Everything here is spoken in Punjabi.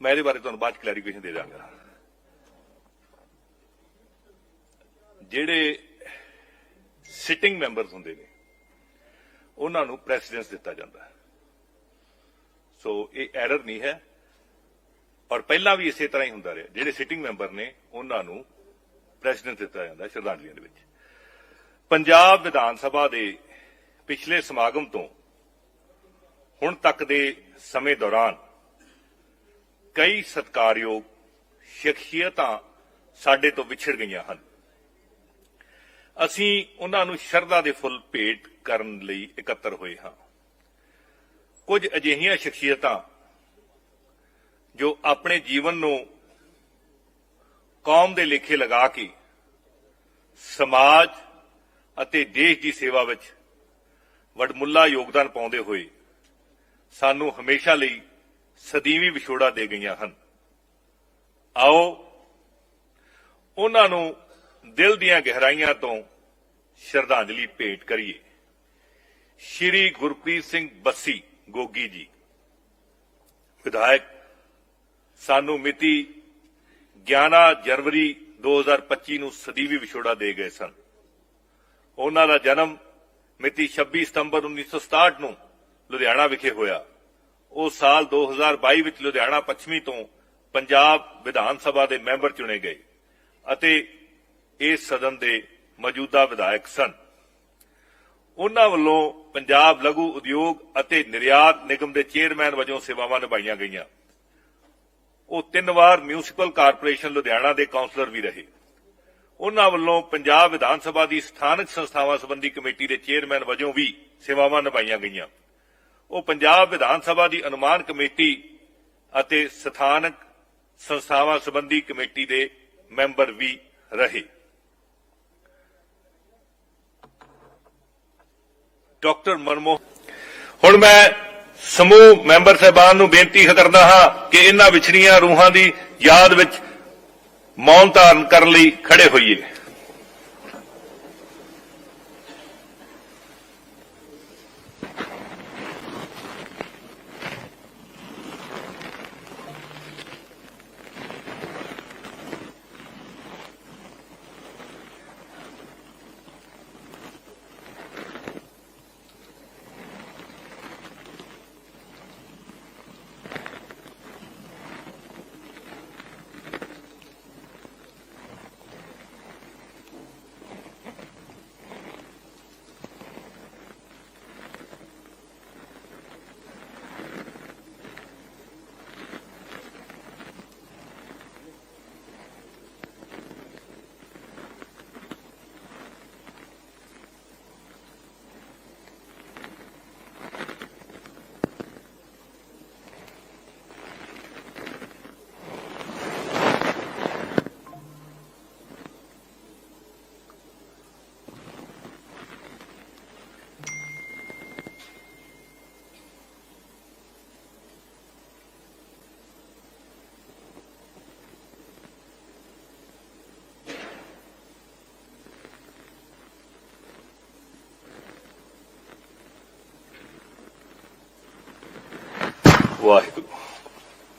ਮੈਂ ਇਹਦੇ ਬਾਰੇ ਤੁਹਾਨੂੰ ਬਾਅਦ ਚ ਕਲੈਰੀਫਿਕੇਸ਼ਨ ਦੇ ਦਾਂਗਾ ਜਿਹੜੇ ਸਿਟਿੰਗ ਮੈਂਬਰਸ ਹੁੰਦੇ ਨੇ, ਉਹਨਾਂ ਨੂੰ ਪ੍ਰੈਸੀਡੈਂਸ ਦਿੱਤਾ ਜਾਂਦਾ ਹੈ। ਸੋ ਇਹ ਐਰਰ ਨਹੀਂ ਹੈ। ਔਰ ਪਹਿਲਾਂ ਵੀ ਇਸੇ ਤਰ੍ਹਾਂ ਹੀ ਹੁੰਦਾ ਰਿਹਾ। ਜਿਹੜੇ ਸਿਟਿੰਗ ਮੈਂਬਰ ਨੇ, ਉਹਨਾਂ ਨੂੰ ਪ੍ਰੈਸੀਡੈਂਸ ਦਿੱਤਾ ਜਾਂਦਾ ਹੈ ਸ਼ਰਧਾਂਜਲੀਆਂ ਦੇ ਵਿੱਚ। ਪੰਜਾਬ ਵਿਧਾਨ ਸਭਾ ਦੇ ਪਿਛਲੇ ਸਮਾਗਮ ਤੋਂ ਹੁਣ ਤੱਕ ਦੇ ਸਮੇਂ ਦੌਰਾਨ ਕਈ ਸਤਕਾਰਯੋਗ ਸ਼ਖਸੀਅਤਾਂ ਸਾਡੇ ਤੋਂ ਵਿਛੜ ਗਈਆਂ ਹਨ। ਅਸੀਂ ਉਹਨਾਂ ਨੂੰ ਸ਼ਰਧਾ ਦੇ ਫੁੱਲ ਭੇਟ ਕਰਨ ਲਈ ਇਕੱਤਰ ਹੋਏ ਹਾਂ। ਕੁਝ ਅਜਿਹੀਆਂ ਸ਼ਖਸੀਅਤਾਂ ਜੋ ਆਪਣੇ ਜੀਵਨ ਨੂੰ ਕੌਮ ਦੇ ਲੇਖੇ ਲਗਾ ਕੇ ਸਮਾਜ ਅਤੇ ਦੇਸ਼ ਦੀ ਸੇਵਾ ਵਿੱਚ ਵਡਮੁੱਲਾ ਯੋਗਦਾਨ ਪਾਉਂਦੇ ਹੋਏ ਸਾਨੂੰ ਹਮੇਸ਼ਾ ਲਈ ਸਦੀਵੀ ਵਿਛੋੜਾ ਦੇ ਗਈਆਂ ਹਨ। ਆਓ, ਉਹਨਾਂ ਨੂੰ ਦਿਲ ਦੀਆਂ ਗਹਿਰਾਈਆਂ ਤੋਂ ਸ਼ਰਧਾਂਜਲੀ ਭੇਟ ਕਰੀਏ। ਸ਼੍ਰੀ ਗੁਰਪ੍ਰੀਤ ਸਿੰਘ ਬੱਸੀ ਗੋਗੀ ਜੀ, ਵਿਧਾਇਕ, ਸਾਨੂੰ ਮਿਤੀ 11 ਜਨਵਰੀ 2025 ਨੂੰ ਸਦੀਵੀ ਵਿਛੋੜਾ ਦੇ ਗਏ ਸਨ। ਉਹਨਾਂ ਦਾ ਜਨਮ ਮਿਤੀ 26 ਸਤੰਬਰ 1967 ਨੂੰ ਲੁਧਿਆਣਾ ਵਿਖੇ ਹੋਇਆ। ਉਹ ਸਾਲ 2022 ਵਿੱਚ ਲੁਧਿਆਣਾ ਪੱਛਮੀ ਤੋਂ ਪੰਜਾਬ ਵਿਧਾਨ ਸਭਾ ਦੇ ਮੈਂਬਰ ਚੁਣੇ ਗਏ ਅਤੇ ਇਸ ਸਦਨ ਦੇ ਮੌਜੂਦਾ ਵਿਧਾਇਕ ਸਨ। ਉਹਨਾਂ ਵੱਲੋਂ ਪੰਜਾਬ ਲਘੂ ਉਦਯੋਗ ਅਤੇ ਨਿਰਯਾਤ ਨਿਗਮ ਦੇ ਚੇਅਰਮੈਨ ਵਜੋਂ ਸੇਵਾਵਾਂ ਨਿਭਾਈਆਂ ਗਈਆਂ। ਉਹ ਤਿੰਨ ਵਾਰ ਮਿਊਨਿਸਪਲ ਕਾਰਪੋਰੇਸ਼ਨ ਲੁਧਿਆਣਾ ਦੇ ਕਾਉਂਸਲਰ ਵੀ ਰਹੇ। ਉਹਨਾਂ ਵੱਲੋਂ ਪੰਜਾਬ ਵਿਧਾਨ ਸਭਾ ਦੀ ਸਥਾਨਕ ਸੰਸਥਾਵਾਂ ਸੰਬੰਧੀ ਕਮੇਟੀ ਦੇ ਚੇਅਰਮੈਨ ਵਜੋਂ ਵੀ ਸੇਵਾਵਾਂ ਨਿਭਾਈਆਂ ਗਈਆਂ। ਉਹ ਪੰਜਾਬ ਵਿਧਾਨ ਸਭਾ ਦੀ ਅਨੁਮਾਨ ਕਮੇਟੀ ਅਤੇ ਸਥਾਨਕ ਸੰਸਥਾਵਾਂ ਸੰਬੰਧੀ ਕਮੇਟੀ ਦੇ ਮੈਂਬਰ ਵੀ ਰਹੇ। ਡਾਕਟਰ ਮਨਮੋਹਨ ਹੁਣ ਮੈਂ ਸਮੂਹ ਮੈਂਬਰ ਸਹਿਬਾਨ ਨੂੰ ਬੇਨਤੀ ਕਰਦਾ ਹਾਂ ਕਿ ਇਹਨਾਂ ਵਿਛੜੀਆਂ ਰੂਹਾਂ ਦੀ ਯਾਦ ਵਿੱਚ ਮੌਨ ਧਾਰਨ ਕਰਨ ਲਈ ਖੜੇ ਹੋਈਏ। well,